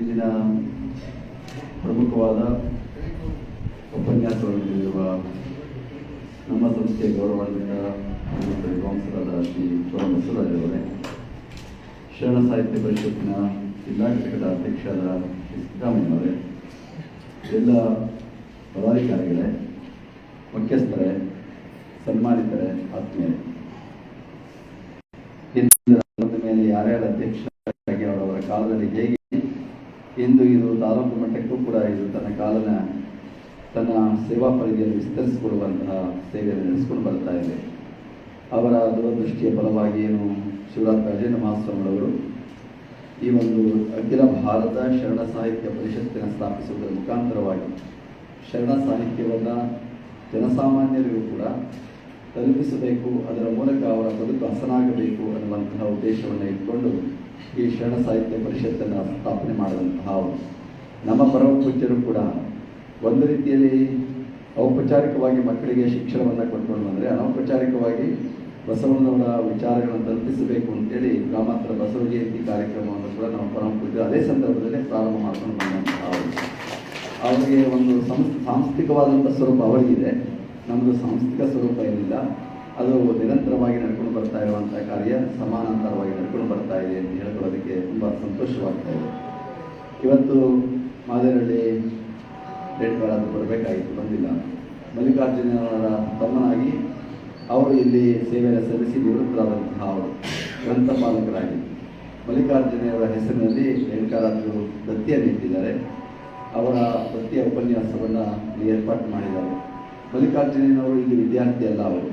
ಇಂದಿನ ಪ್ರಮುಖವಾದ ಉಪನ್ಯಾಸವನ್ನು ನೀಡಿರುವ ನಮ್ಮ ಸಂಸ್ಥೆಯ ಗೌರವಾನ್ವಿತ ವಿದ್ವಾಂಸರಾದ ಶ್ರೀ ಬಸವರಾಜ್ ಅವರೇ, ಶರಣ ಸಾಹಿತ್ಯ ಪರಿಷತ್ತಿನ ಜಿಲ್ಲಾ ಘಟಕದ ಅಧ್ಯಕ್ಷರಾದ ಶ್ರೀ ಸಿದ್ದರಾಮಯ್ಯವರೇ ಎಲ್ಲ ಪದಾಧಿಕಾರಿಗಳೇ, ಮುಖ್ಯಸ್ಥರೇ, ಸನ್ಮಾನಿತರೇ, ಆತ್ಮೀಯರೇ. ಮೇಲೆ ಯಾರ್ಯಾರ ಅಧ್ಯಕ್ಷರಾಗಿ ಅವರವರ ಕಾಲದಲ್ಲಿ ಹೇಗೆ ಇಂದು ಇದು ತಾಲೂಕು ಮಟ್ಟಕ್ಕೂ ಕೂಡ ಇದು ತನ್ನ ಕಾಲನ ತನ್ನ ಸೇವಾ ಪರಿಧಿಯನ್ನು ವಿಸ್ತರಿಸಿಕೊಡುವಂತಹ ಸೇವೆಯನ್ನು ನಡೆಸಿಕೊಂಡು ಬರ್ತಾ ಇದೆ. ಅವರ ದೂರದೃಷ್ಟಿಯ ಫಲವಾಗಿ ಏನು ಶಿವರಾತ್ರಿ ಅಜೇಂದ್ರ ಮಹಾಸ್ವಾಮಿಗಳವರು ಈ ಒಂದು ಅಖಿಲ ಭಾರತ ಶರಣ ಸಾಹಿತ್ಯ ಪರಿಷತ್ತಿನ ಸ್ಥಾಪಿಸುವುದರ ಮುಖಾಂತರವಾಗಿ ಶರಣ ಸಾಹಿತ್ಯವನ್ನು ಜನಸಾಮಾನ್ಯರಿಗೂ ಕೂಡ ತಲುಪಿಸಬೇಕು. ಅದರ ಮೂಲಕ ಅವರ ಬದುಕು ಹಸನಾಗಬೇಕು ಅನ್ನುವಂತಹ ಉದ್ದೇಶವನ್ನು ಇಟ್ಕೊಂಡು ಈ ಶರಣ ಸಾಹಿತ್ಯ ಪರಿಷತ್ತನ್ನು ಸ್ಥಾಪನೆ ಮಾಡಿದಂತಹ ನಮ್ಮ ಪರಮ ಪೂಜ್ಯರು ಕೂಡ ಒಂದು ರೀತಿಯಲ್ಲಿ ಔಪಚಾರಿಕವಾಗಿ ಮಕ್ಕಳಿಗೆ ಶಿಕ್ಷಣವನ್ನು ಕೊಟ್ಕೊಂಡು ಬಂದರೆ ಅನೌಪಚಾರಿಕವಾಗಿ ಬಸವಣ್ಣವರ ವಿಚಾರಗಳನ್ನು ತಲುಪಿಸಬೇಕು ಅಂತೇಳಿ ಗ್ರಾಮಾಂತರ ಬಸವ ಜಯಂತಿ ಕಾರ್ಯಕ್ರಮವನ್ನು ಕೂಡ ನಾವು ಪರಮ ಪೂಜ್ಯರು ಅದೇ ಸಂದರ್ಭದಲ್ಲಿ ಪ್ರಾರಂಭ ಮಾಡ್ಕೊಂಡು ಬಂದಂತಹ ಅವರು. ಅವರಿಗೆ ಒಂದು ಸಂ ಸಾಂಸ್ಥಿಕವಾದಂಥ ಸ್ವರೂಪ ಅವರಿಗಿದೆ. ನಮ್ಮದು ಸಾಂಸ್ಥಿಕ ಸ್ವರೂಪ ಏನಿಲ್ಲ. ಅದು ನಿರಂತರವಾಗಿ ನಡ್ಕೊಂಡು ಬರ್ತಾ ಇರುವಂಥ ಕಾರ್ಯ ಸಮಾನಾಂತರವಾಗಿ ನಡ್ಕೊಂಡು ಬರ್ತಾ ಇದೆ ಅಂತ ಹೇಳ್ಕೊಳ್ಳೋದಕ್ಕೆ ತುಂಬ ಸಂತೋಷವಾಗ್ತಾ ಇದೆ ಇವತ್ತು ಮಾದೇರಳ್ಳಿ ಅಂತ ಬರಬೇಕಾಗಿತ್ತು, ಬಂದಿಲ್ಲ. ಮಲ್ಲಿಕಾರ್ಜುನವರ ತಮ್ಮನಾಗಿ ಅವರು ಇಲ್ಲಿ ಸೇವೆಯನ್ನು ಸಲ್ಲಿಸಿ ನಿವೃತ್ತರಾದಂತಹ ಅವರು ಗ್ರಂಥಪಾಲಕರಾಗಿ ಮಲ್ಲಿಕಾರ್ಜುನವರ ಹೆಸರಿನಲ್ಲಿ ರೇಣುಕಾರಾಜರು ದತ್ತಿಯನ್ನು ಇಟ್ಟಿದ್ದಾರೆ. ಅವರ ದತ್ತಿಯ ಉಪನ್ಯಾಸವನ್ನು ಏರ್ಪಾಟು ಮಾಡಿದ್ದಾರೆ. ಮಲ್ಲಿಕಾರ್ಜುನವರು ಇಲ್ಲಿ ವಿದ್ಯಾರ್ಥಿ ಅಲ್ಲ ಅವರು.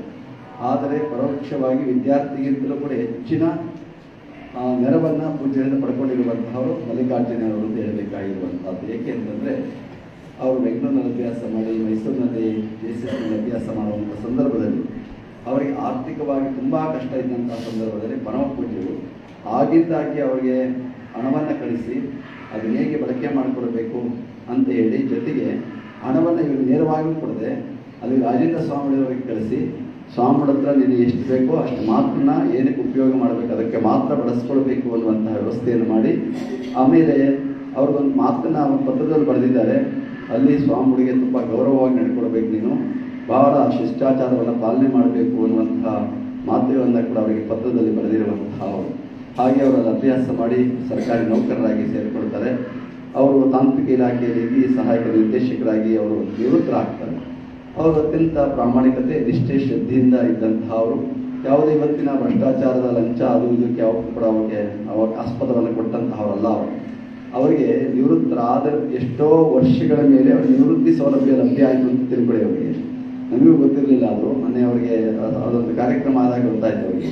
ಆದರೆ ಪರೋಕ್ಷವಾಗಿ ವಿದ್ಯಾರ್ಥಿಗಿಂತಲೂ ಕೂಡ ಹೆಚ್ಚಿನ ಆ, ನೆರವನ್ನು ಪೂಜೆಯಿಂದ ಪಡ್ಕೊಂಡಿರುವಂತಹವರು ಮಲ್ಲಿಕಾರ್ಜುನವರು ಅಂತ ಹೇಳಬೇಕಾಗಿರುವಂಥದ್ದು. ಏಕೆ ಅಂತಂದರೆ ಅವರು ಬೆಂಗಳೂರಿನಲ್ಲಿ ಅಭ್ಯಾಸ ಮಾಡಿ ಮೈಸೂರಿನಲ್ಲಿ ಜೆ ಸಿ ಅಭ್ಯಾಸ ಮಾಡುವಂಥ ಸಂದರ್ಭದಲ್ಲಿ ಅವರಿಗೆ ಆರ್ಥಿಕವಾಗಿ ತುಂಬ ಕಷ್ಟ ಇದ್ದಂಥ ಸಂದರ್ಭದಲ್ಲಿ ಪರಮ ಪೂಜ್ಯರು ಆಗಿದ್ದಾಗಿ ಅವರಿಗೆ ಹಣವನ್ನು ಕಳಿಸಿ ಅದನ್ನ ಹೇಗೆ ಬಳಕೆ ಮಾಡಿಕೊಡಬೇಕು ಅಂತ ಹೇಳಿ ಜೊತೆಗೆ ಹಣವನ್ನು ಇವರು ನೇರವಾಗಿ ಕೊಡದೆ ಅಲ್ಲಿ ರಾಜೇಂದ್ರ ಸ್ವಾಮಿಯವರಿಗೆ ಕಳಿಸಿ ಸ್ವಾಮಿಗಳ ಹತ್ರ ನೀನು ಎಷ್ಟು ಬೇಕೋ ಅಷ್ಟು ಮಾತನ್ನ ಏನಕ್ಕೆ ಉಪಯೋಗ ಮಾಡಬೇಕು? ಅದಕ್ಕೆ ಮಾತ್ರ ಬಳಸ್ಕೊಳ್ಬೇಕು ಅನ್ನುವಂತಹ ವ್ಯವಸ್ಥೆಯನ್ನು ಮಾಡಿ, ಆಮೇಲೆ ಅವ್ರಿಗೊಂದು ಮಾತನ್ನ ಪತ್ರದಲ್ಲಿ ಬರೆದಿದ್ದಾರೆ. ಅಲ್ಲಿ ಸ್ವಾಮಿಗಳಿಗೆ ತುಂಬ ಗೌರವವಾಗಿ ನಡ್ಕೊಳ್ಬೇಕು ನೀನು. ಬಹಳ ಶಿಷ್ಟಾಚಾರವನ್ನು ಪಾಲನೆ ಮಾಡಬೇಕು ಅನ್ನುವಂತಹ ಮಾತುಗಳನ್ನು ಕೂಡ ಅವರಿಗೆ ಪತ್ರದಲ್ಲಿ ಬರೆದಿರುವಂತಹ ಅವರು. ಹಾಗೆ ಅವರಲ್ಲಿ ಅಭ್ಯಾಸ ಮಾಡಿ ಸರ್ಕಾರಿ ನೌಕರರಾಗಿ ಸೇರಿಕೊಳ್ತಾರೆ. ಅವರು ತಾಂತ್ರಿಕ ಇಲಾಖೆಯಲ್ಲಿ ಸಹಾಯಕ ನಿರ್ದೇಶಕರಾಗಿ ಅವರು ನಿವೃತ್ತರಾಗ್ತಾರೆ. ಅವರು ಅತ್ಯಂತ ಪ್ರಾಮಾಣಿಕತೆ, ನಿಷ್ಠೆ, ಶ್ರದ್ಧೆಯಿಂದ ಇದ್ದಂತಹ ಅವರು ಯಾವುದೇ ಇವತ್ತಿನ ಭ್ರಷ್ಟಾಚಾರದ ಲಂಚ ಅದು ಇದಕ್ಕೆ ಯಾವತ್ತೂ ಕೂಡ ಅವರಿಗೆ ಅವಾಗ ಆಸ್ಪದವನ್ನು ಕೊಟ್ಟಂತಹವರಲ್ಲ ಅವರು. ಅವರಿಗೆ ನಿವೃತ್ತರಾದ ಎಷ್ಟೋ ವರ್ಷಗಳ ಮೇಲೆ ಅವರ ನಿವೃತ್ತಿ ಸೌಲಭ್ಯ ಲಭ್ಯ ಆಯಿತು ಅಂತ ತಿಳ್ಕೊಳ್ಳಿ ಅವರಿಗೆ. ನಮಗೂ ಗೊತ್ತಿರಲಿಲ್ಲ ಅದು ಮೊನ್ನೆ ಅವರಿಗೆ ಅದ್- ಅದೊಂದು ಕಾರ್ಯಕ್ರಮ ಆದಾಗ ಗೊತ್ತಾಯ್ತು ಅವರಿಗೆ.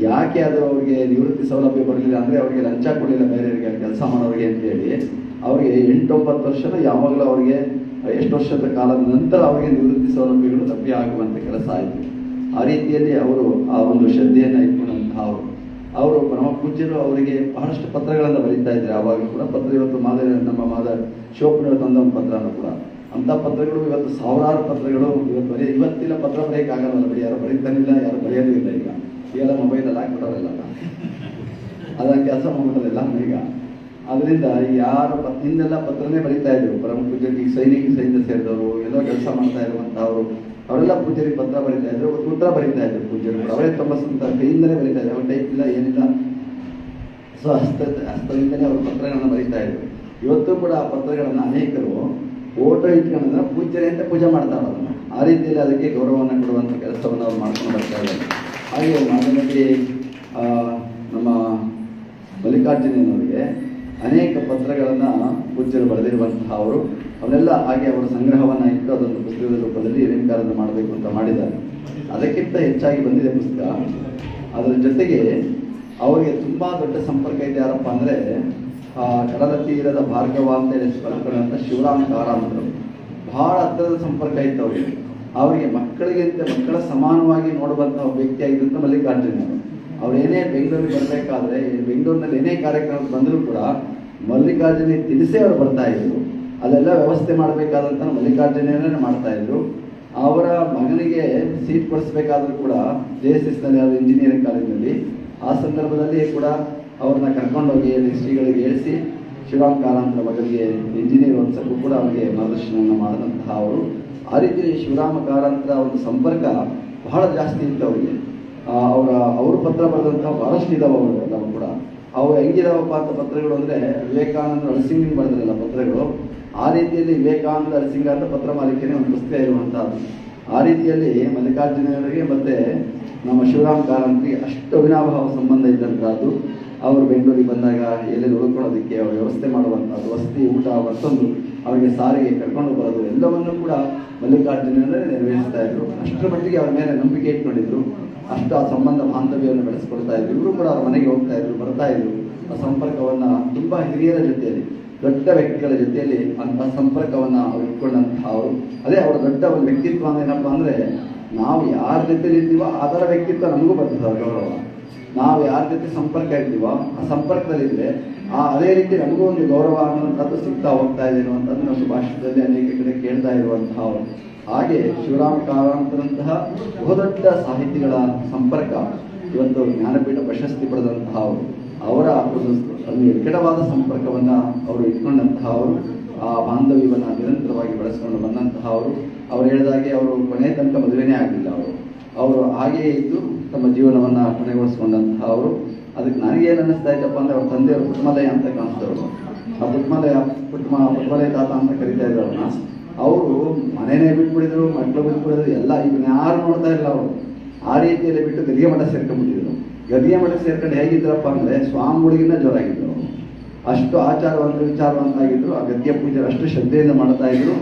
ಯಾಕೆ ಅದು ಅವರಿಗೆ ನಿವೃತ್ತಿ ಸೌಲಭ್ಯ ಬರಲಿಲ್ಲ ಅಂದರೆ ಅವರಿಗೆ ಲಂಚ ಕೊಡಲಿಲ್ಲ ಬೇರೆಯವರಿಗೆ, ಕೆಲಸ ಮಾಡೋರಿಗೆ ಅಂತೇಳಿ ಅವರಿಗೆ ಎಂಟೊಂಬತ್ತು ವರ್ಷದ ಯಾವಾಗಲೂ ಅವರಿಗೆ ಎಷ್ಟು ವರ್ಷದ ಕಾಲದ ನಂತರ ಅವರಿಗೆ ನಿವೃತ್ತಿ ಸೌಲಭ್ಯಗಳು ಲಭ್ಯ ಆಗುವಂಥ ಕೆಲಸ ಆಯಿತು. ಆ ರೀತಿಯಲ್ಲಿ ಅವರು ಆ ಒಂದು ಶ್ರದ್ಧೆಯನ್ನು ಇಟ್ಕೊಂಡಂತಹ ಅವರು. ಅವರು ಪರಮ ಪೂಜ್ಯರು ಅವರಿಗೆ ಬಹಳಷ್ಟು ಪತ್ರಗಳನ್ನು ಬರೀತಾ ಇದ್ದಾರೆ. ಆವಾಗ ಕೂಡ ಪತ್ರ ಇವತ್ತು ಮಾದರಿ ನಮ್ಮ ಮಾದ ಶಿವಪ್ಪನವರು ತಂದ ಒಂದು ಪತ್ರನೂ ಕೂಡ. ಅಂಥ ಪತ್ರಗಳು ಇವತ್ತು ಸಾವಿರಾರು ಪತ್ರಗಳು ಇವತ್ತು ಬರೀ ಇವತ್ತಿನ ಪತ್ರ ಬರೆಯೋಕ್ಕಾಗಲ್ಲ. ಬಿಡಿ ಯಾರು ಬರೀತಾನಿಲ್ಲ, ಯಾರು ಬರೆಯೋದು ಇಲ್ಲ ಈಗ. ಈಗೆಲ್ಲ ಮೊಬೈಲಲ್ಲಿ ಹಾಕ್ಬಿಡೋರಲ್ಲ ಅದನ್ನು ಕೆಲಸ ಮಾಡೋದಿಲ್ಲ ಈಗ. ಅದರಿಂದ ಯಾರು ಹಿಂದೆಲ್ಲ ಪತ್ರನೇ ಬರೀತಾ ಇದ್ರು. ಪರಮ ಪೂಜೆಗೆ ಈಗ ಸೈನಿಕ ಸೈನ್ಯ ಸೇರಿದವರು ಎಲ್ಲೋ ಕೆಲಸ ಮಾಡ್ತಾ ಇರುವಂತಹವರು ಅವರೆಲ್ಲ ಪೂಜ್ಯರಿಗೆ ಪತ್ರ ಬರೀತಾ ಇದ್ರು ಒಂದು ಉತ್ತರ ಬರೀತಾ ಇದ್ರು ಪೂಜಾರಿ. ಅವರೇ ತಮ್ಮ ಸ್ವಂತ ಕೈಯಿಂದಲೇ ಬರೀತಾ ಇದ್ರು. ಅವ್ರ ಟೈಪ್ ಇಲ್ಲ ಏನಿಲ್ಲ. ಸೊ ಹಸ್ತ ಹಸ್ತದಿಂದಲೇ ಅವರು ಪತ್ರಗಳನ್ನು ಬರೀತಾ ಇದ್ರು. ಇವತ್ತು ಕೂಡ ಆ ಪತ್ರಗಳನ್ನು ಅನೇಕರು ಫೋಟೋ ಇಟ್ಕೊಂಡ್ರೆ ಪೂಜ್ಯರೇ ಅಂತ ಪೂಜೆ ಮಾಡ್ತಾರೆ ಅದನ್ನು ಆ ರೀತಿಯಲ್ಲಿ ಅದಕ್ಕೆ ಗೌರವವನ್ನು ಕೊಡುವಂಥ ಕೆಲಸವನ್ನು ಅವ್ರು ಮಾಡ್ಕೊಂಡು ಬರ್ತಾ ಇದ್ದಾರೆ. ಹಾಗೆ ಆ, ನಮ್ಮ ಮಲ್ಲಿಕಾರ್ಜುನನವರಿಗೆ ಅನೇಕ ಪತ್ರಗಳನ್ನು ಪೂಜ್ಯರು ಬರೆದಿರುವಂತಹ ಅವರು, ಅವನ್ನೆಲ್ಲ ಹಾಗೆ ಅವರ ಸಂಗ್ರಹವನ್ನು ಇಟ್ಟು ಅದೊಂದು ಪುಸ್ತಕದ ರೂಪದಲ್ಲಿ ರೇಣುಕಾರನ್ನು ಮಾಡಬೇಕು ಅಂತ ಮಾಡಿದ್ದಾರೆ. ಅದಕ್ಕಿಂತ ಹೆಚ್ಚಾಗಿ ಬಂದಿದೆ ಪುಸ್ತಕ. ಅದರ ಜೊತೆಗೆ ಅವರಿಗೆ ತುಂಬ ದೊಡ್ಡ ಸಂಪರ್ಕ ಇದೆ ಯಾರಪ್ಪ ಅಂದರೆ ಕಡಲ ತೀರದ ಭಾರ್ಗವ ಅಂತ ಹೇಳಿ ಕಲ್ಪನೆಯಂತ ಶಿವರಾಮ್ ಕಾರಾಂತರು. ಬಹಳ ಹತ್ತಿರದ ಸಂಪರ್ಕ ಇತ್ತು ಅವರಿಗೆ. ಅವರಿಗೆ ಮಕ್ಕಳಿಗಿಂತ ಮಕ್ಕಳ ಸಮಾನವಾಗಿ ನೋಡುವಂತಹ ವ್ಯಕ್ತಿಯಾಗಿದ್ದಂಥ ಮಲ್ಲಿಕಾರ್ಜುನ ಅವ್ರು. ಏನೇ ಬೆಂಗಳೂರಿಗೆ ಬರಬೇಕಾದ್ರೆ, ಬೆಂಗಳೂರಿನಲ್ಲಿ ಏನೇ ಕಾರ್ಯಕ್ರಮ ಬಂದರೂ ಕೂಡ ಮಲ್ಲಿಕಾರ್ಜುನ ತಿಳಿಸಿ ಅವರು ಬರ್ತಾ ಇದ್ರು. ಅದೆಲ್ಲ ವ್ಯವಸ್ಥೆ ಮಾಡಬೇಕಾದಂಥ ಮಲ್ಲಿಕಾರ್ಜುನನೇ ಮಾಡ್ತಾ ಇದ್ರು. ಅವರ ಮಗನಿಗೆ ಸೀಟ್ ಕೊಡಿಸ್ಬೇಕಾದ್ರೂ ಕೂಡ ಜೆ ಎಸ್ ಎಸ್ನಲ್ಲಿ ಅದು ಇಂಜಿನಿಯರಿಂಗ್ ಕಾಲೇಜಿನಲ್ಲಿ ಆ ಸಂದರ್ಭದಲ್ಲಿ ಕೂಡ ಅವ್ರನ್ನ ಕರ್ಕೊಂಡೋಗಿ ಶ್ರೀಗಳಿಗೆ ಹೇಳಿಸಿ ಶಿವರಾಮ್ ಕಾರಂತರ ಮಗನಿಗೆ ಇಂಜಿನಿಯರ್ ಒಂದು ಕೂಡ ಅವರಿಗೆ ಮಾರ್ಗದರ್ಶನವನ್ನು ಮಾಡಿದಂತಹ ಅವರು. ಆ ರೀತಿ ಶಿವರಾಮ ಕಾರಂತರ ಒಂದು ಸಂಪರ್ಕ ಬಹಳ ಜಾಸ್ತಿ ಇತ್ತು ಅವರಿಗೆ. ಅವರ, ಅವರು ಪತ್ರ ಬರೆದಂತಹ ಬಹಳಷ್ಟು ಇದಾವೆ ಅವರು ಕೂಡ. ಅವು ಹೆಂಗಿದಾವಪ್ಪ ಅಂತ ಪತ್ರಗಳು ಅಂದರೆ ವಿವೇಕಾನಂದ ನರಸಿಂಗ್ ಬರೆದ್ರಲ್ಲ ಪತ್ರಗಳು. ಆ ರೀತಿಯಲ್ಲಿ ವಿವೇಕಾನಂದ ನರಸಿಂಗ ಅಂತ ಪತ್ರ ಮಾಲಿಕೆನೇ ಒಂದು ಪುಸ್ತಕ ಇರುವಂಥದ್ದು ಆ ರೀತಿಯಲ್ಲಿ ಮಲ್ಲಿಕಾರ್ಜುನರಿಗೆ ಮತ್ತೆ ನಮ್ಮ ಶಿವರಾಮ್ ಕಾರಂತರಿಗೆ ಅಷ್ಟು ಅವಿನಾಭಾವ ಸಂಬಂಧ ಇದ್ದಂಥದ್ದು ಅವರು ಬೆಂಗಳೂರಿಗೆ ಬಂದಾಗ ಎಲ್ಲೆಲ್ಲಿ ಉಳ್ಕೊಳ್ಳೋದಕ್ಕೆ ಅವ್ರ ವ್ಯವಸ್ಥೆ ಮಾಡುವಂಥದ್ದು ವಸತಿ, ಊಟ, ಮತ್ತೊಂದು ಅವರಿಗೆ ಸಾರಿಗೆ ಕರ್ಕೊಂಡು ಬರೋದು, ಎಲ್ಲವನ್ನೂ ಕೂಡ ಮಲ್ಲಿಕಾರ್ಜುನರೇ ನೆರವೇರಿಸ್ತಾ ಇದ್ರು. ಅಷ್ಟರ ಮಟ್ಟಿಗೆ ಅವರ ಮೇಲೆ ನಂಬಿಕೆ ಇಟ್ಕೊಂಡಿದ್ರು. ಅಷ್ಟು ಆ ಸಂಬಂಧ ಬಾಂಧವ್ಯವನ್ನು ಬೆಳೆಸ್ಕೊಳ್ತಾ ಇದ್ರು. ಇವರು ಕೂಡ ಅವ್ರ ಮನೆಗೆ ಹೋಗ್ತಾ ಇದ್ರು, ಬರ್ತಾ ಇದ್ರು. ಆ ಸಂಪರ್ಕವನ್ನ ತುಂಬಾ ಹಿರಿಯರ ಜೊತೆಯಲ್ಲಿ, ದೊಡ್ಡ ವ್ಯಕ್ತಿಗಳ ಜೊತೆಯಲ್ಲಿ ಅಂತ ಸಂಪರ್ಕವನ್ನ ಅವ್ರು ಇಟ್ಕೊಂಡಂತಹ ಅವರು. ಅದೇ ಅವರ ದೊಡ್ಡ ಒಂದು ವ್ಯಕ್ತಿತ್ವ ಅಂದ್ರೆ ಏನಪ್ಪ ಅಂದ್ರೆ, ನಾವು ಯಾರ ಜೊತೆಲಿ ಇದ್ದೀವೋ ಅದರ ವ್ಯಕ್ತಿತ್ವ ನಮಗೂ ಬರ್ತದೆ ಗೌರವ. ನಾವು ಯಾರ ಜೊತೆ ಸಂಪರ್ಕ ಇರ್ತೀವೋ, ಆ ಸಂಪರ್ಕದಲ್ಲಿದ್ರೆ ಆ ಅದೇ ರೀತಿ ನಮಗೂ ಒಂದು ಗೌರವ ಅನ್ನುವಂಥದ್ದು ಸಿಗ್ತಾ ಹೋಗ್ತಾ ಇದೆ ಅನ್ನುವಂಥದ್ದು ನಾವು ಭಾಷೆದಲ್ಲಿ ಅನೇಕ ಕಡೆ ಕೇಳ್ತಾ ಇರುವಂತಹ ಹಾಗೆ ಶಿವರಾಮ ಕಾರಂತರಂತಹ ಬಹುದೊಡ್ಡ ಸಾಹಿತಿಗಳ ಸಂಪರ್ಕ ಇವತ್ತು ಜ್ಞಾನಪೀಠ ಪ್ರಶಸ್ತಿ ಪಡೆದಂತಹ ಅವರು ಒಂದು ಅಲ್ಲಿ ನಿಕಟವಾದ ಸಂಪರ್ಕವನ್ನ ಅವರು ಇಟ್ಕೊಂಡಂತಹ ಅವರು, ಆ ಬಾಂಧವ್ಯವನ್ನು ನಿರಂತರವಾಗಿ ಬೆಳೆಸ್ಕೊಂಡು ಬಂದಂತಹ ಅವರು. ಅವ್ರು ಹೇಳಿದಾಗೆ ಅವರು ಕೊನೆ ತನಕ ಮದುವೆನೇ ಆಗಲಿಲ್ಲ ಅವರು. ಅವರು ಹಾಗೆಯೇ ಇದ್ದು ತಮ್ಮ ಜೀವನವನ್ನು ಕೊನೆಗೊಳಿಸ್ಕೊಂಡಂತಹ ಅವರು. ಅದಕ್ಕೆ ನನಗೇನು ಅನ್ನಿಸ್ತಾ ಇತ್ತಪ್ಪ ಅಂದರೆ ಅವ್ರ ತಂದೆಯವರು ಪುಟ್ಮಲಯ ಅಂತ ಕಾಣಿಸ್ತವ್ರು ಆ ಪುಟ್ಮಲಯ, ಪುಟ್ಮ, ಪುಟ್ಮಲಯ ತಾತ ಅಂತ ಕರಿತಾ ಇದ್ರು ಅವ್ರನ್ನ ಅವರು ಮನೆಯೇ ಬಿಟ್ಬಿಡಿದ್ರು ಮಕ್ಕಳು ಬಿಟ್ಬಿಡಿದ್ರು ಎಲ್ಲ ಇವನ್ನ ಯಾರು ನೋಡ್ತಾ ಇಲ್ಲ ಅವರು. ಆ ರೀತಿಯಲ್ಲಿ ಬಿಟ್ಟು ಗದಿಗೆ ಮಠ ಸೇರ್ಕೊಂಡ್ಬಿಟ್ಟಿದ್ರು. ಗದಿಗೆ ಮಠ ಸೇರ್ಕೊಂಡು ಹೇಗಿದ್ರಪ್ಪ ಅಂದ್ರೆ ಸ್ವಾಮಿಗಳಿಗಿನ್ನ ಜೋರಾಗಿದ್ರು ಅಷ್ಟು ಆಚಾರವಂತ ವಿಚಾರವಂತಾಗಿದ್ರು ಆ ಗದ್ಯ ಪೂಜೆ ಅಷ್ಟು ಶ್ರದ್ಧೆಯಿಂದ ಮಾಡ್ತಾ ಇದ್ರು.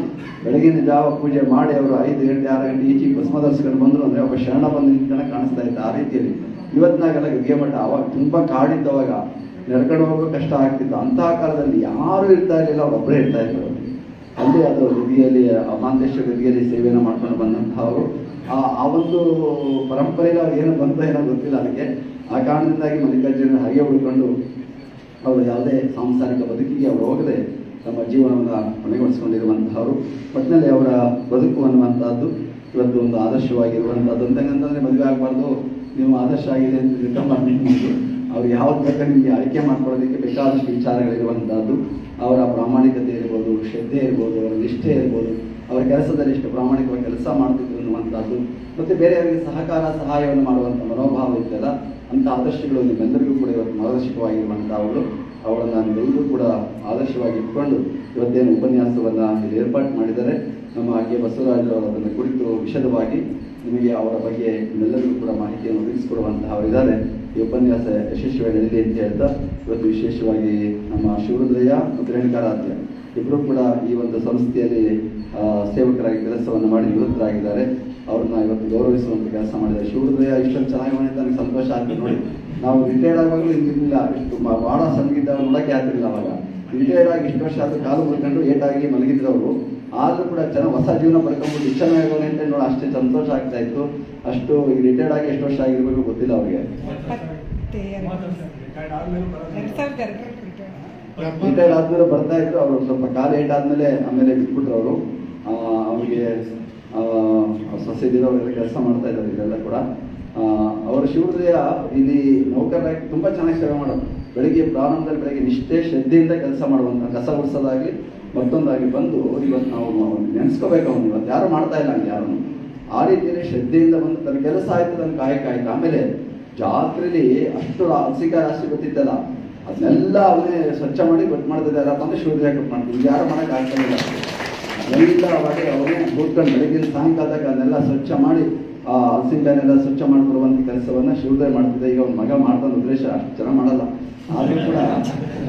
ಬೆಳಗಿನ ಜಾವ ಪೂಜೆ ಮಾಡಿ ಅವರು ಐದು ಗಂಟೆ, ಆರು ಗಂಟೆ ಈಚೆ ಭಸ್ಮ ಧರಿಸ್ಕೊಂಡು ಬಂದ್ರು ಅಂದ್ರೆ ಒಬ್ಬ ಶರಣ ಬಂದ ನಿಂತ್ಕಣ ಕಾಣಿಸ್ತಾ ಇತ್ತು ಆ ರೀತಿಯಲ್ಲಿ. ಇವತ್ತಿನಾಗೆಲ್ಲ ಗದ್ಯ ಮಠ ಅವಾಗ ತುಂಬಾ ಕಾಡಿದ್ದವಾಗ ನಡ್ಕೊಂಡು ಹೋಗೋ ಕಷ್ಟ ಆಗ್ತಿತ್ತು. ಅಂತಹ ಕಾಲದಲ್ಲಿ ಯಾರು ಇರ್ತಾ ಇರಲಿಲ್ಲ, ಅವ್ರು ಒಬ್ಬರೇ ಇರ್ತಾ ಇದ್ರು. ಅಲ್ಲಿ ಅದು ಗದಿಯಲ್ಲಿ ಅಮಾಂತೇಶ್ವರ ಗದಿಯಲ್ಲಿ ಸೇವೆಯನ್ನು ಮಾಡ್ಕೊಂಡು ಬಂದಂಥವರು. ಆ ಒಂದು ಪರಂಪರೆಗೆ ಅವ್ರು ಏನು ಬಂತ ಏನೋ ಗೊತ್ತಿಲ್ಲ ಅದಕ್ಕೆ ಆ ಕಾರಣದಿಂದಾಗಿ ಮಲ್ಲಿಕಾರ್ಜುನ ಹಾಗೆ ಉಳ್ಕೊಂಡು ಅವರು ಯಾವುದೇ ಸಾಂಸಾರಿಕ ಬದುಕಿಗೆ ಅವರು ಹೋಗದೆ ತಮ್ಮ ಜೀವನವನ್ನು ಕೊನೆಗೊಳಿಸಿಕೊಂಡಿರುವಂಥವ್ರು. ಒಟ್ಟಿನಲ್ಲಿ ಅವರ ಬದುಕು ಅನ್ನುವಂಥದ್ದು ಇವತ್ತು ಒಂದು ಆದರ್ಶವಾಗಿರುವಂಥದ್ದು. ಅಂತಂದ್ರೆ ಮದುವೆ ಆಗಬಾರ್ದು, ನೀವು ಆದರ್ಶ ಆಗಿದೆ ಅಂತ ಮಾಡ್ಬಿಟ್ಟು ಅವ್ರು ಯಾವ್ದು ಬೇಕಾದ್ರೆ ನಿಮಗೆ ಆಯ್ಕೆ ಮಾಡ್ಕೊಳ್ಳೋದಕ್ಕೆ ಬೇಕಾದಷ್ಟು ವಿಚಾರಗಳಿರುವಂಥದ್ದು. ಅವರ ಪ್ರಾಮಾಣಿಕತೆ ಇರ್ಬೋದು ಶ್ರದ್ಧೆ ಇರ್ಬೋದು ಅವರ ನಿಷ್ಠೆ ಇರ್ಬೋದು ಅವರ ಕೆಲಸದಲ್ಲಿ ಎಷ್ಟು ಪ್ರಾಮಾಣಿಕವಾಗಿ ಕೆಲಸ ಮಾಡ್ತಿದ್ರು ಅನ್ನುವಂಥದ್ದು, ಮತ್ತು ಬೇರೆಯವರಿಗೆ ಸಹಕಾರ, ಸಹಾಯವನ್ನು ಮಾಡುವಂಥ ಮನೋಭಾವ ಇತ್ತಲ್ಲ ಅಂತ ಆದರ್ಶಗಳು ನಿಮ್ಮೆಲ್ಲರಿಗೂ ಕೂಡ ಇವತ್ತು ಮಾರ್ಗದರ್ಶಕವಾಗಿರುವಂಥವಳು ಅವಳನ್ನು ಎಲ್ಲರೂ ಕೂಡ ಆದರ್ಶವಾಗಿ ಇಟ್ಕೊಂಡು ಇವತ್ತೇನು ಉಪನ್ಯಾಸವನ್ನು ಇಲ್ಲಿ ಏರ್ಪಾಡು ಮಾಡಿದ್ದಾರೆ. ನಮ್ಮ ಹಾಗೆ ಬಸವರಾಜ್ ಅವರು ಅದನ್ನು ಕುರಿತು ವಿಷದವಾಗಿ ನಿಮಗೆ ಅವರ ಬಗ್ಗೆ ನಿಮ್ಮೆಲ್ಲರಿಗೂ ಕೂಡ ಮಾಹಿತಿಯನ್ನು ಅವರಿದ್ದಾರೆ. ಈ ಉಪನ್ಯಾಸ ಯಶಸ್ವಿಯಾಗಿ ನಡೆಯಲಿ ಅಂತ ಹೇಳ್ತಾ, ಇವತ್ತು ವಿಶೇಷವಾಗಿ ನಮ್ಮ ಶಿವರುದ್ರಯ್ಯ ಮತ್ತು ರೇಣುಕಾರಾಧ್ಯ ಇಬ್ಬರು ಕೂಡ ಈ ಒಂದು ಸಂಸ್ಥೆಯಲ್ಲಿ ಸೇವಕರಾಗಿ ಕೆಲಸವನ್ನು ಮಾಡಿ ನಿವೃತ್ತರಾಗಿದ್ದಾರೆ. ಅವ್ರನ್ನ ಇವತ್ತು ಗೌರವಿಸುವಂತ ಕೆಲಸ ಮಾಡಿದ್ದಾರೆ. ಶಿವೃದಯ ಇಷ್ಟೊಂದು ಚೆನ್ನಾಗಿ ಮಾಡಿದ ನನಗೆ ಸಂತೋಷ ಆಗ್ತದೆ. ನೋಡಿ ನಾವು ರಿಟೈರ್ಡ್ ಆಗುವಾಗಲೂ ಹಿಂಗಿರ್ಲಿಲ್ಲ ಇಷ್ಟು ಬಹಳ ಸಂಗೀತ ನೋಡಕ್ಕೆ ಆಗ್ತಿರ್ಲಿಲ್ಲ ಅವಾಗ. ರಿಟೈರ್ಡ್ ಆಗಿ ಇಷ್ಟು ವರ್ಷ ಆದ್ರೂ ಕಾಲು ಮುರ್ಕೊಂಡು ಏಟಾಗಿ ಮಲಗಿದ್ರು ಅವರು ಆದ್ರೂ ಕೂಡ ಜನ ಹೊಸ ಜೀವನ ಪಡ್ಕೊಂಡ್ಬಿಟ್ಟು ಇಷ್ಟ ಚೆನ್ನಾಗಿ ಅಂತ ನೋಡಿ ಅಷ್ಟೇ ಸಂತೋಷ ಆಗ್ತಾ ಇತ್ತು. ಅಷ್ಟು ಈಗ ರಿಟೈರ್ಡ್ ಆಗಿ ಎಷ್ಟು ವರ್ಷ ಆಗಿರ್ಬೇಕು ಗೊತ್ತಿಲ್ಲ ಅವ್ರಿಗೆ. ಎರಡ್ ಸಾವಿರದ ಎರಡರಲ್ಲಿ ರಿಟೈರ್ಡ್ ಆದ್ಮೇಲೆ ಬರ್ತಾ ಇದ್ರು, ಅವರು ಸ್ವಲ್ಪ ಕಾಲ ಏಟ್ ಆದ್ಮೇಲೆ ಆಮೇಲೆ ಬಿಟ್ಬಿಟ್ರು ಅವರು. ಅವರಿಗೆ ದಿನ ಅವರೆಲ್ಲ ಕೆಲಸ ಮಾಡ್ತಾ ಇದ್ದಾರೆ ಇದೆಲ್ಲ ಕೂಡ. ಅವರ ಶಿವರುದಯ ಇಲ್ಲಿ ನೌಕರರಾಗಿ ತುಂಬಾ ಚೆನ್ನಾಗಿ ಸೇವೆ ಮಾಡೋದು. ಬೆಳಿಗ್ಗೆ ಪ್ರಾರಂಭದಲ್ಲಿ ಬೆಳಿಗ್ಗೆ ನಿಷ್ಠೆ, ಶ್ರದ್ಧೆಯಿಂದ ಕೆಲಸ ಮಾಡುವಂಥ ಕಸ ಉಡಿಸೋದಾಗಲಿ ಮತ್ತೊಂದಾಗಿ ಬಂದು ಇವತ್ತು ನಾವು ನೆನೆಸ್ಕೋಬೇಕು. ಅವನು ಇವತ್ತು ಯಾರು ಮಾಡ್ತಾ ಇಲ್ಲ ಹಂಗೆ ಯಾರನ್ನು. ಆ ರೀತಿಯಲ್ಲಿ ಶ್ರದ್ಧೆಯಿಂದ ಬಂದು ತನ್ನ ಕೆಲಸ ಆಯ್ತು, ತನ್ನ ಕಾಯಕ ಆಯ್ತು. ಆಮೇಲೆ ಜಾತ್ರೆಯಲ್ಲಿ ಅಷ್ಟು ಹಸಿಕ ರಾಶಿ ಗೊತ್ತಿದ್ದಲ್ಲ ಅದನ್ನೆಲ್ಲ ಅವನೇ ಸ್ವಚ್ಛ ಮಾಡಿ ಗೊತ್ತು ಮಾಡ್ತಿದ್ದಾರಪ್ಪ ಅಂದ್ರೆ ಶಿವರುದಯ ಕೊಟ್ಟು ಮಾಡ್ತೀವಿ ಈಗ ಯಾರು ಮಾಡೋಕೆ ಆಗ್ತಾ ಇಲ್ಲ. ಎಲ್ಲ ಅವನೇ ಕೂತ್ಕೊಂಡು ಬೆಳಗಿನ ಸಾಯಂಕಾಲದಾಗ ಅದನ್ನೆಲ್ಲ ಸ್ವಚ್ಛ ಮಾಡಿ ಆ ಹಲಸಿನಕಾಯನ್ನೆಲ್ಲ ಸ್ವಚ್ಛ ಮಾಡಿಕೊಡುವಂಥ ಕೆಲಸವನ್ನ ಶಿವೋದಯ ಮಾಡ್ತಿದ್ದೆ. ಈಗ ಅವ್ನ ಮಗ ಮಾಡ್ತಾನ ಉದ್ದೇಶ ಅಷ್ಟು ಚೆನ್ನಾಗಿ ಮಾಡಲ್ಲ. ಆದ್ರೂ ಕೂಡ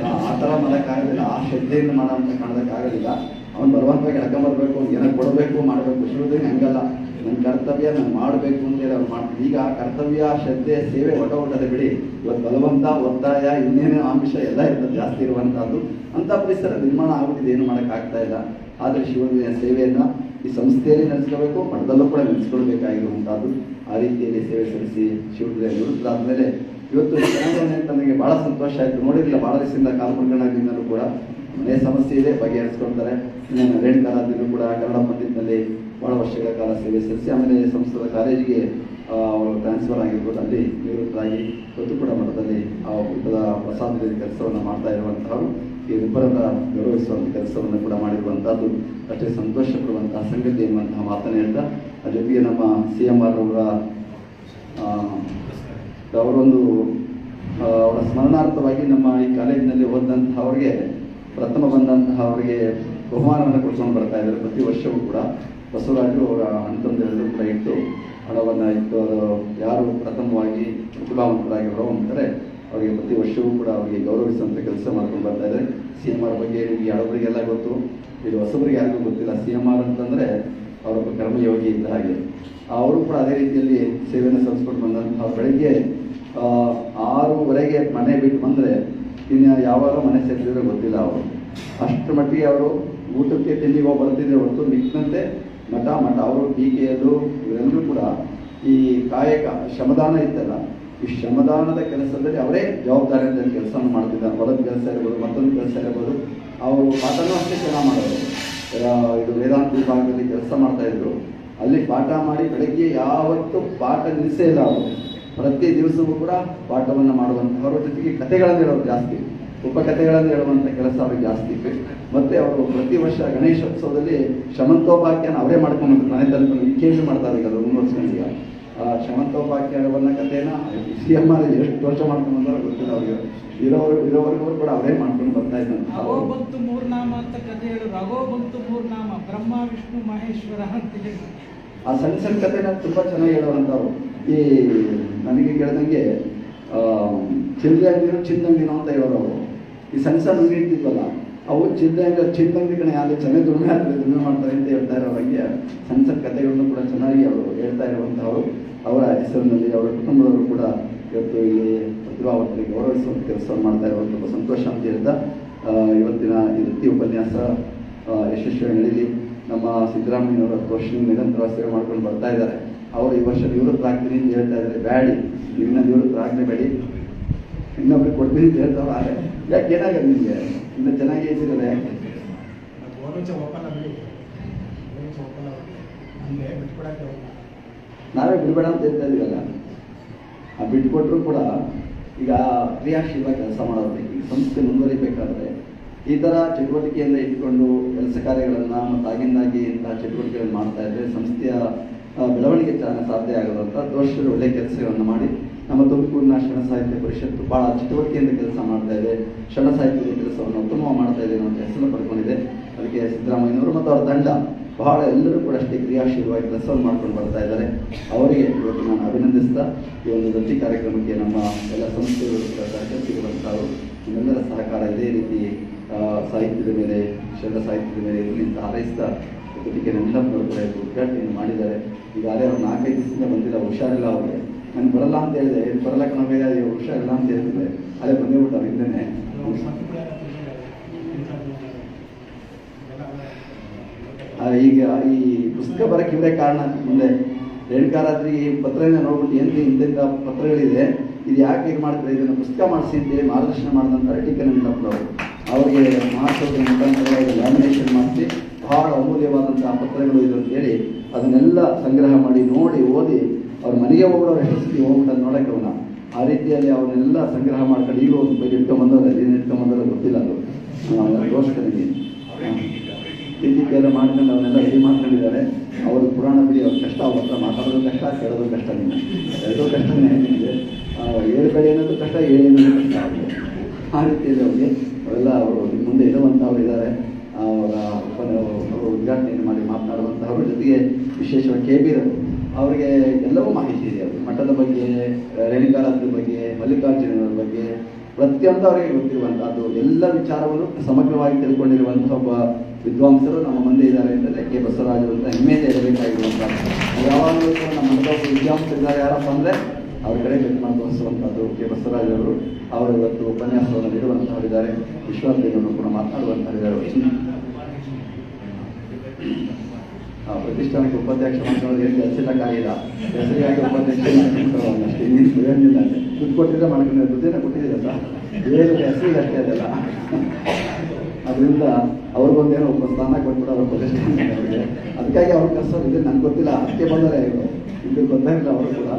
ಆ, ಥರ ಮಾಡೋಕ್ಕಾಗೋದಿಲ್ಲ ಆ ಶ್ರದ್ಧೆಯಿಂದ ಅಂತ ಕಾಣೋದಕ್ಕಾಗೋದಿಲ್ಲ. ಅವ್ನು ಬರುವಂಥ ಬರಬೇಕು ಏನಕ್ಕೆ ಕೊಡಬೇಕು ಮಾಡಬೇಕು. ಶಿವೋದಯ ಹಂಗಲ್ಲ. ನನ್ನ ಕರ್ತವ್ಯ ನಾನು ಮಾಡಬೇಕು ಅಂತೇಳಿ ಅವ್ರು ಮಾಡ್ತಾರೆ. ಈಗ ಕರ್ತವ್ಯ, ಶ್ರದ್ಧೆ, ಸೇವೆ ಒಟ ಒಟ್ಟದೆ ಬಿಡಿ. ಇವತ್ತು ಬಲವಂತ, ಒತ್ತಾಯ, ಇನ್ನೇನು ಆಮಿಷ ಎಲ್ಲ ಇರ್ತದೆ, ಜಾಸ್ತಿ ಇರುವಂತಹದ್ದು. ಅಂತ ಪರಿಸರ ನಿರ್ಮಾಣ ಆಗುತ್ತಿದೆ ಏನು ಮಾಡೋಕ್ಕಾಗ್ತಾ ಇಲ್ಲ. ಆದರೆ ಶಿವನ ಸೇವೆಯನ್ನ ಈ ಸಂಸ್ಥೆಯಲ್ಲಿ ನಡೆಸ್ಕೋಬೇಕು ಮಠದಲ್ಲೂ ಕೂಡ ನಡೆಸ್ಕೊಳ್ಬೇಕಾಗಿರುವಂತಹದ್ದು ಆ ರೀತಿಯಲ್ಲಿ ಸೇವೆ ಸಲ್ಲಿಸಿ ಶಿವನ ನಿವೃತ್ತರಾದ್ಮೇಲೆ ಇವತ್ತು ನನಗೆ ಬಹಳ ಸಂತೋಷ ಆಯ್ತು. ನೋಡಿರಲಿಲ್ಲ, ಬಹಳ ದಿವಸದಿಂದ ಕಾಲು ಮುಳ್ಕೊಂಡಾಗಿಂದಲೂ ಕೂಡ. ಮನೆ ಸಮಸ್ಯೆ ಇದೆ, ಬಗೆಹರಿಸ್ಕೊಳ್ತಾರೆ. ಇನ್ನೇನು ರೇಣುಕಾರಾದ್ಯನೂ ಕೂಡ ಕನ್ನಡ ಪಂಡಿತ್ನಲ್ಲಿ ಬಹಳ ವರ್ಷಗಳ ಕಾಲ ಸೇವೆ ಸಲ್ಲಿಸಿ ಆಮೇಲೆ ಸಂಸ್ಕೃತ ಕಾಲೇಜಿಗೆ ಅವರು ಟ್ರಾನ್ಸ್ಫರ್ ಆಗಿರ್ಬೋದು, ಅಲ್ಲಿ ನಿವೃತ್ತರಾಗಿ ಕೊತ್ತುಕೂಡ ಕೂಡ ಮಠದಲ್ಲಿ ಆ ಊಟದ ಪ್ರಸಾದದ ಕೆಲಸವನ್ನು ಮಾಡ್ತಾ ಇರುವಂತಹವರು ಈ ಇಬ್ಬರನ್ನ ಗೌರವಿಸುವಂಥ ಕೆಲಸವನ್ನು ಕೂಡ ಮಾಡಿರುವಂಥದ್ದು ಅಷ್ಟೇ ಸಂತೋಷ ಪಡುವಂತಹ ಸಂಗತಿ ಎನ್ನುವಂತಹ ಮಾತನ್ನು ಹೇಳ್ತಾ, ಆ ಜೊತೆಗೆ ನಮ್ಮ ಸಿ ಎಂ ಆರ್ ಅವರ ಅವರೊಂದು ಅವರ ಸ್ಮರಣಾರ್ಥವಾಗಿ ನಮ್ಮ ಈ ಕಾಲೇಜಿನಲ್ಲಿ ಓದಿದಂತಹ ಅವರಿಗೆ ಪ್ರಥಮ ಬಂದಂತಹ ಅವರಿಗೆ ಬಹುಮಾನವನ್ನು ಕೊಡ್ಕೊಂಡು ಬರ್ತಾ ಇದ್ದಾರೆ ಪ್ರತಿ ವರ್ಷವೂ ಕೂಡ. ಬಸವರಾಜು ಅವರ ಅಣ್ತಂದೆಲ್ಲರೂ ಕೂಡ ಇಟ್ಟು ಹಣವನ್ನು ಇಟ್ಟು ಅದು ಯಾರು ಪ್ರಥಮವಾಗಿ ಪ್ರತಿಭಾವಂತರಾಗಿರೋ ಅಂತಾರೆ ಅವರಿಗೆ ಪ್ರತಿ ವರ್ಷವೂ ಕೂಡ ಅವರಿಗೆ ಗೌರವಿಸುವಂಥ ಕೆಲಸ ಮಾಡ್ಕೊಂಡು ಬರ್ತಾ ಇದ್ದಾರೆ. ಸಿ ಎಂ ಆರ್ ಬಗ್ಗೆ ನಿಮಗೆ ಯಾರೊಬ್ಬರಿಗೆಲ್ಲ ಗೊತ್ತು? ಇದು ಹೊಸಬರಿಗೆ ಯಾರಿಗೂ ಗೊತ್ತಿಲ್ಲ. ಸಿ ಎಂ ಆರ್ ಅಂತಂದರೆ ಅವರೊಬ್ಬ ಕರ್ಮಯೋಗಿ ಇದ್ದ ಹಾಗೆ. ಅವರು ಕೂಡ ಅದೇ ರೀತಿಯಲ್ಲಿ ಸೇವೆಯನ್ನು ಸಲ್ಲಿಸ್ಕೊಂಡು ಬಂದಂತಹ ಬೆಳಗ್ಗೆ ಆರೂವರೆಗೆ ಮನೆ ಬಿಟ್ಟು ಬಂದರೆ ಇನ್ನು ಯಾವಾಗ ಮನೆ ಸೇರಿಸಿದ್ರೆ ಗೊತ್ತಿಲ್ಲ ಅವರು. ಅಷ್ಟರ ಮಟ್ಟಿಗೆ ಅವರು ಊಟಕ್ಕೆ ತಿಂಡಿಗೋ ಬರ್ತಿದ್ರೆ ಹೊರತು ಮಿಕ್ಕಂತೆ ಮಠ ಮಠ ಅವರು ಟೀಕೆಯದು ಇವರೆಲ್ಲರೂ ಕೂಡ ಈ ಕಾಯಕ, ಶ್ರಮದಾನ ಇತ್ತಲ್ಲ, ಈ ಶ್ರಮದಾನದ ಕೆಲಸದಲ್ಲಿ ಅವರೇ ಜವಾಬ್ದಾರಿಯಿಂದ ಕೆಲಸವನ್ನು ಮಾಡ್ತಿದ್ದಾರೆ. ಹೊಲದ ಕೆಲಸ ಇರ್ಬೋದು, ಮತ್ತೊಂದು ಕೆಲಸ ಇರ್ಬೋದು. ಅವರು ಪಾಠನೂ ಅಷ್ಟೇ ಚೆನ್ನಾಗಿ ಮಾಡೋರು ಇದು ವೇದಾಂತ ವಿಭಾಗದಲ್ಲಿ ಕೆಲಸ ಮಾಡ್ತಾ ಇದ್ರು. ಅಲ್ಲಿ ಪಾಠ ಮಾಡಿ ಬೆಳಗ್ಗೆ ಯಾವತ್ತೂ ಪಾಠ ನಿಲ್ಲಿಸೇ ಇಲ್ಲ ಅವರು. ಪ್ರತಿ ದಿವಸವೂ ಕೂಡ ಪಾಠವನ್ನು ಮಾಡುವಂಥವ್ರ ಜೊತೆಗೆ ಕಥೆಗಳನ್ನು ಹೇಳೋರು ಜಾಸ್ತಿ. ಉಪಕಥೆಗಳನ್ನು ಹೇಳುವಂಥ ಕೆಲಸ ಅವ್ರಿಗೆ ಜಾಸ್ತಿ ಇತ್ತು. ಮತ್ತೆ ಅವರು ಪ್ರತಿ ವರ್ಷ ಗಣೇಶೋತ್ಸವದಲ್ಲಿ ಶಮಂತೋಪಾಖ್ಯಾನ ಅವರೇ ಮಾಡ್ಕೊಂಡು ಮನೆ ತನಕ ಕೆ ಮಾಡ್ತಾರೆ ಈಗ ಅದು ಮುಂದುವರ್ಸ್ಕೊಂಡಿಲ್ಲ ಆ ಶಮಂತೋಪಾಖ್ಯಾನವನ್ನ ಕಥೆನ ಸಿ ಎಂ ಆರ್ ಎಷ್ಟು ವರ್ಷ ಮಾಡ್ಕೊಂಡು ಬಂದಾರೋ ಗೊತ್ತಿಲ್ಲ ಅವ್ರಿಗೆ. ಇರೋರು ಇರೋವರೆಗೂ ಕೂಡ ಅವರೇ ಮಾಡ್ಕೊಂಡು ಬರ್ತಾ ಇದ್ದಂತ ಬಂತು ಮೂರ್ನಾಮ ಅಂತ ಕಥೆ ಹೇಳಿದ್ರು ಅಗೋ ಬಂತು ಮೂರ್ನಾಮ ಬ್ರಹ್ಮ ವಿಷ್ಣು ಮಹೇಶ್ವರ ಅಂತ ಹೇಳಿ. ಆ ಸಣ್ಣ ಸಣ್ಣ ಕಥೆನ ತುಂಬ ಚೆನ್ನಾಗಿ ಹೇಳುವಂಥವ್ರು. ಈ ನನಗೆ ಕೇಳ್ದಂಗೆ ಚಿಲ್ಲರೆ ಚಿನ್ನಂಗಿನೋ ಅಂತ ಹೇಳೋರು ಅವರು. ಈ ಸಣ್ಣ ಸಣ್ಣ ಯೂನಿಟ್ ಇರ್ತಿದ್ವಲ್ಲ ಅವು ಚಿಂತನೆ ಚಿಂತನೆ ಕಣೆ ಅಲ್ಲಿ ಚೆನ್ನಾಗಿ ದುರ್ಗ ದುಡಿಮೆ ಮಾಡ್ತಾರೆ ಅಂತ ಹೇಳ್ತಾ ಇರೋ ಬಗ್ಗೆ ಸಣ್ಣ ಸಣ್ಣ ಕಥೆಗಳನ್ನು ಕೂಡ ಚೆನ್ನಾಗಿ ಅವರು ಹೇಳ್ತಾ ಇರುವಂಥವ್ರು. ಅವರ ಹೆಸರಿನಲ್ಲಿ ಅವರ ಕುಟುಂಬದವರು ಕೂಡ ಇವತ್ತು ಇಲ್ಲಿ ಪ್ರತಿಭಾವಂತರಿಗೆ ಗೌರವಿಸುವಂಥ ಕೆಲಸ ಮಾಡ್ತಾ ಇರುವಂಥ ಸಂತೋಷ ಅಂತ ಹೇಳ್ತಾ ಇವತ್ತಿನ ಈ ವೃತ್ತಿ ಉಪನ್ಯಾಸ ಯಶಸ್ವಿ ನಡೀಲಿ. ನಮ್ಮ ಸಿದ್ದರಾಮಯ್ಯನವರು ಹತ್ತು ನಿರಂತರ ಸೇವೆ ಮಾಡ್ಕೊಂಡು ಬರ್ತಾ ಇದ್ದಾರೆ. ಅವರು ಈ ವರ್ಷ ನಿವೃತ್ತರಾಗ್ತೀನಿ ಅಂತ ಹೇಳ್ತಾ ಇದ್ದಾರೆ ಬ್ಯಾಡಿ. ಇನ್ನ ಬೇಡಿ ಇನ್ನೊಬ್ರಿಗೆ ಕೊಡ್ತೀನಿ ಅಂತ ಹೇಳ್ತಾವ ಆದ್ರೆ ಯಾಕೆ ಏನಾಗಲ್ಲ ನಿಮಗೆ ಇನ್ನು ಚೆನ್ನಾಗಿ ಇದ್ದೀರಲ್ಲ ಯಾಕೆ ನಾವೇ ಬಿಡಬೇಡ ಅಂತ ಹೇಳ್ತಾ ಇದೀವಲ್ಲ ಆ ಬಿಟ್ಕೊಟ್ರು ಕೂಡ ಈಗ ಕ್ರಿಯಾಶೀಲ ಕೆಲಸ ಮಾಡೋದು. ಈ ಸಂಸ್ಥೆ ಮುಂದುವರಿಬೇಕಾದ್ರೆ ಈ ಥರ ಚಟುವಟಿಕೆಯಿಂದ ಇಟ್ಕೊಂಡು ಕೆಲಸ ಕಾರ್ಯಗಳನ್ನು ಮತ್ತು ಆಗಿಂದಾಗಿ ಇಂತಹ ಚಟುವಟಿಕೆಗಳನ್ನು ಮಾಡ್ತಾ ಇದ್ದರೆ ಸಂಸ್ಥೆಯ ಬೆಳವಣಿಗೆ ಸಾಧ್ಯ ಆಗೋದಂತ ದೋಷರು ಒಳ್ಳೆ ಕೆಲಸಗಳನ್ನು ಮಾಡಿ ನಮ್ಮ ತುಮಕೂರಿನ ಶರಣ ಸಾಹಿತ್ಯ ಪರಿಷತ್ತು ಬಹಳ ಚಟುವಟಿಕೆಯಿಂದ ಕೆಲಸ ಮಾಡ್ತಾ ಇದೆ. ಶರಣ ಸಾಹಿತ್ಯದ ಕೆಲಸವನ್ನು ಉತ್ತಮವಾಗಿ ಮಾಡ್ತಾ ಇದೆ ಅನ್ನೋ ಹೆಸರು ಪಡ್ಕೊಂಡಿದೆ. ಅದಕ್ಕೆ ಸಿದ್ದರಾಮಯ್ಯನವರು ಮತ್ತು ಅವರ ತಂಡ ಬಹಳ ಎಲ್ಲರೂ ಕೂಡ ಅಷ್ಟೇ ಕ್ರಿಯಾಶೀಲವಾಗಿ ಕೆಲಸವನ್ನು ಮಾಡ್ಕೊಂಡು ಬರ್ತಾ ಇದ್ದಾರೆ. ಅವರಿಗೆ ಇವತ್ತು ನಾನು ಅಭಿನಂದಿಸ್ತಾ, ಈ ಒಂದು ದತ್ತಿ ಕಾರ್ಯಕ್ರಮಕ್ಕೆ ನಮ್ಮ ಎಲ್ಲ ಸಂಸ್ಥೆಗಳು ಕೂಡ ಸಹಕರಿಸಿರುವಂಥವರು ನಿಮ್ಮೆಲ್ಲರ ಸಹಕಾರ ಇದೇ ರೀತಿ ಸಾಹಿತ್ಯದ ಮೇಲೆ, ಶರಣ ಸಾಹಿತ್ಯದ ಮೇಲೆ ಅಂತ ಹಾರೈಸ್ತಾ ಜೊತೆಗೆ ನನ್ನೆಲ್ಲ ಕೂಡ ಉದ್ಘಾಟನೆಯನ್ನು ಮಾಡಿದ್ದಾರೆ. ಈಗಾಗಲೇ ಅವ್ರು ನಾಲ್ಕೈದು ದಿವಸದಿಂದ ಬಂದಿಲ್ಲ, ಹುಷಾರಿಲ್ಲ ಅವ್ರಿಗೆ. ನಾನು ಬರಲ್ಲ ಅಂತ ಹೇಳಿದೆ. ಏನು ಬರಲ್ಲ ಕಣ ಈ ವರ್ಷ ಇಲ್ಲ ಅಂತ ಹೇಳಿದ್ರೆ ಅದೇ ಬಂದೇ ಬಿಟ್ಟಾರೆ ಹಿಂದೆನೆ. ಈಗ ಈ ಪುಸ್ತಕ ಬರಕ್ಕೆ ಇವರೇ ಕಾರಣ ಮುಂದೆ. ರೇಣುಕಾರಾತ್ರಿ ಈ ಪತ್ರನೇ ನೋಡ್ಬಿಟ್ಟು ಏನು ಇಂತಿಂತ ಪತ್ರಗಳಿದೆ, ಇದು ಯಾಕೆ ಇದು ಮಾಡ್ತಾರೆ? ಇದನ್ನು ಪುಸ್ತಕ ಮಾಡಿಸಿ ಅಂತೇಳಿ ಮಾರ್ಗದರ್ಶನ ಮಾಡಿದಂಥ ಅರ್ಟಿಕಲ್ ಅವರು. ಅವರಿಗೆ ಮಾಸ್ಟರ್ ಮುಖಾಂತರ ಲ್ಯಾಮಿನೇಷನ್ ಮಾಡಿಸಿ ಬಹಳ ಅಮೂಲ್ಯವಾದಂತಹ ಪತ್ರಗಳು ಇದು ಅಂತೇಳಿ ಅದನ್ನೆಲ್ಲ ಸಂಗ್ರಹ ಮಾಡಿ ನೋಡಿ, ಓದಿ ಅವ್ರ ಮನೆಗೆ ಹೋಗ್ಬಿಡೋ ಎಷ್ಟು ಸತಿ ಹೋಗ್ಬಿಟ್ಟು ನೋಡೋಕೆ ಅವನ ಆ ರೀತಿಯಲ್ಲಿ ಅವನ್ನೆಲ್ಲ ಸಂಗ್ರಹ ಮಾಡ್ಕೊಂಡು ಈಗಲೂ ಒಂದು ಬೈಕ್ ಇಟ್ಕೊಂಬಂದ್ರೆ ಏನು ಇಟ್ಕೊಂಬಂದ್ರೆ ಗೊತ್ತಿಲ್ಲ ಅದು. ಗೋಷ್ಠನಿಗೆ ಪಿ ಎಲ್ಲ ಮಾಡ್ಕೊಂಡು ಅವನ್ನೆಲ್ಲ ರೆಡಿ ಮಾಡ್ಕೊಂಡಿದ್ದಾರೆ. ಅವರು ಪುರಾಣ ಬಿಡಿ, ಅವ್ರ ಕಷ್ಟ, ಅವ್ರ ಹತ್ರ ಮಾತಾಡೋದು ಕಷ್ಟ, ಕೇಳೋದು ಕಷ್ಟ ನಿನ್ನ ಎರಡೂ ಕಷ್ಟನೇ ನಿಮಗೆ. ಏಳುಬೇಡಿ ಅನ್ನೋದು ಕಷ್ಟ ಅನ್ನೋದು ಕಷ್ಟ ಆ ರೀತಿಯಲ್ಲಿ ಅವ್ರಿಗೆ ಅವರೆಲ್ಲ ಅವರು ನಿಮ್ಮ ಮುಂದೆ ಇರುವಂಥವ್ರು ಇದ್ದಾರೆ. ಅವರ ಉದ್ಘಾಟನೆಯನ್ನು ಮಾಡಿ ಮಾತನಾಡುವಂಥವ್ರ ಜೊತೆಗೆ ವಿಶೇಷವಾಗಿ ಕೆ ಬಿ ಅವರಿಗೆ ಎಲ್ಲವೂ ಮಾಹಿತಿ ಇದೆ. ಮಠದ ಬಗ್ಗೆ ರೇಣುಕಾರಾತ್ರ ಬಗ್ಗೆ, ಮಲ್ಲಿಕಾರ್ಜುನರ ಬಗ್ಗೆ ಪ್ರತಿಯೊಂದು ಅವರಿಗೆ ಗೊತ್ತಿರುವಂತಹದ್ದು. ಎಲ್ಲ ವಿಚಾರವನ್ನು ಸಮಗ್ರವಾಗಿ ತಿಳ್ಕೊಂಡಿರುವಂತಹ ಒಬ್ಬ ವಿದ್ವಾಂಸರು ನಮ್ಮ ಮುಂದೆ ಇದ್ದಾರೆ ಅಂತಂದ್ರೆ ಕೆ. ಬಸವರಾಜ್ ಅಂತ ಹೆಮ್ಮೆ ಇರಬೇಕಾಗಿರುವಂಥ ಯಾವಾಗಲೂ ಕೂಡ ನಮ್ಮ ಮಠದ ಒಬ್ಬ ವಿದ್ವಾಂಸರು ಇದ್ದಾರೆ. ಯಾರಪ್ಪ ಅಂದ್ರೆ ಅವ್ರ ಕಡೆ ಬೆಟ್ಟು ತೋರಿಸುವಂಥದ್ದು ಕೆ. ಬಸವರಾಜ್ ಅವರು ಇವತ್ತು ಉಪನ್ಯಾಸವನ್ನು ನೀಡುವಂತಹವರಿದ್ದಾರೆ. ವಿಶ್ವಾಸ ಕೂಡ ಮಾತನಾಡುವಂತಹರಿದ್ದಾರೆ ಆ, ಪ್ರತಿಷ್ಠಾನಕ್ಕೆ ಉಪಾಧ್ಯಕ್ಷ ಮಾಡ್ಕೊಳ್ಳೋದು ಏನು ಕೆಲಸಕ್ಕಾಗಿಲ್ಲ ಹೆಸರಿಗಾಗಿ ಉಪಾಧ್ಯಕ್ಷ ಅಷ್ಟೇ. ದುಡ್ಡು ಕೊಟ್ಟಿದ್ರೆ ಮಾಡ್ಕೊಂಡು ದುಡ್ಡೇನ ಕೊಟ್ಟಿದ್ದೀರ ಸರ್? ಏನು ಹೆಸರಿಗೆ ಅಷ್ಟೇ ಅದಲ್ಲ. ಅದರಿಂದ ಅವ್ರಿಗೊಂದೇನೋ ಒಬ್ಬ ಸ್ಥಾನ ಕೊಟ್ಬಿಟ್ಟು ಅವ್ರ ಪ್ರತಿಷ್ಠಾನ ಅದಕ್ಕಾಗಿ ಅವ್ರ ಕೆಲಸ ಇದೆ ನನಗೆ ಗೊತ್ತಿಲ್ಲ. ಅದಕ್ಕೆ ಬಂದರೆ ಇವರು. ಇದು ಬಂದಿಲ್ಲ ಅವರು ಕೂಡ.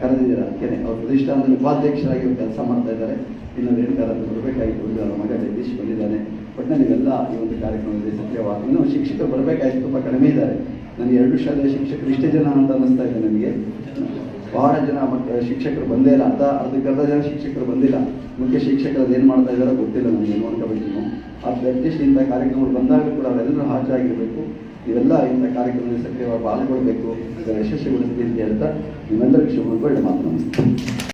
ಕರೆದಿದ್ದೀರ? ಅದಕ್ಕೆ ಅವ್ರ ಪ್ರತಿಷ್ಠಾನದಲ್ಲಿ ಉಪಾಧ್ಯಕ್ಷರಾಗಿ ಕೆಲಸ ಮಾಡ್ತಾ ಇದ್ದಾರೆ. ಇನ್ನೊಂದು ಏನು ಕರೆದು ಅವರ ಮಗ ಜಗದೀಶ್ ಬಂದಿದ್ದಾನೆ. ಒಟ್ಟಿನಲ್ಲಿ ನನಗೆಲ್ಲ ಈ ಒಂದು ಕಾರ್ಯಕ್ರಮದಲ್ಲಿ ಸಕ್ರಿಯವಾಗಿ ಇನ್ನೂ ಶಿಕ್ಷಕರು ಬರಬೇಕಾಯ್ತು ತುಂಬ ಕಡಿಮೆ ಇದ್ದಾರೆ. ನನಗೆ ಎರಡು ಶಾಲೆಯ ಶಿಕ್ಷಕರು, ಇಷ್ಟೇ ಜನ ಅಂತ ಅನ್ನಿಸ್ತಾ ಇದೆ ನನಗೆ. ಬಹಳ ಜನ ಮಕ್ಕಳ ಶಿಕ್ಷಕರು ಬಂದೇ ಇಲ್ಲ. ಅರ್ಧ ಅರ್ಧಕ್ಕರ್ಧ ಜನ ಶಿಕ್ಷಕರು ಬಂದಿಲ್ಲ. ಮುಖ್ಯ ಶಿಕ್ಷಕರು ಏನು ಮಾಡ್ತಾ ಇದ್ದಾರೋ ಗೊತ್ತಿಲ್ಲ ನನಗೆ ನೋಡ್ಕೋಬೇಕು ಆದರೆ ಅಟ್ಲೀಸ್ಟ್ ಇಂಥ ಕಾರ್ಯಕ್ರಮಗಳು ಬಂದಾಗ ಕೂಡ ಅವರೆಲ್ಲರೂ ಹಾಜರಾಗಿರಬೇಕು. ಇವೆಲ್ಲ ಇಂಥ ಕಾರ್ಯಕ್ರಮದಲ್ಲಿ ಸಕ್ರಿಯವಾಗಿ ಪಾಲ್ಗೊಳ್ಬೇಕು. ಇದರ ಯಶಸ್ವಿಗೊಳಿಸ್ತೀನಿ ಅಂತ ಹೇಳ್ತಾ ನಿಮ್ಮೆಲ್ಲರಿಗೂ ಶುಭ ಮಾತು ನಮಸ್ತೆ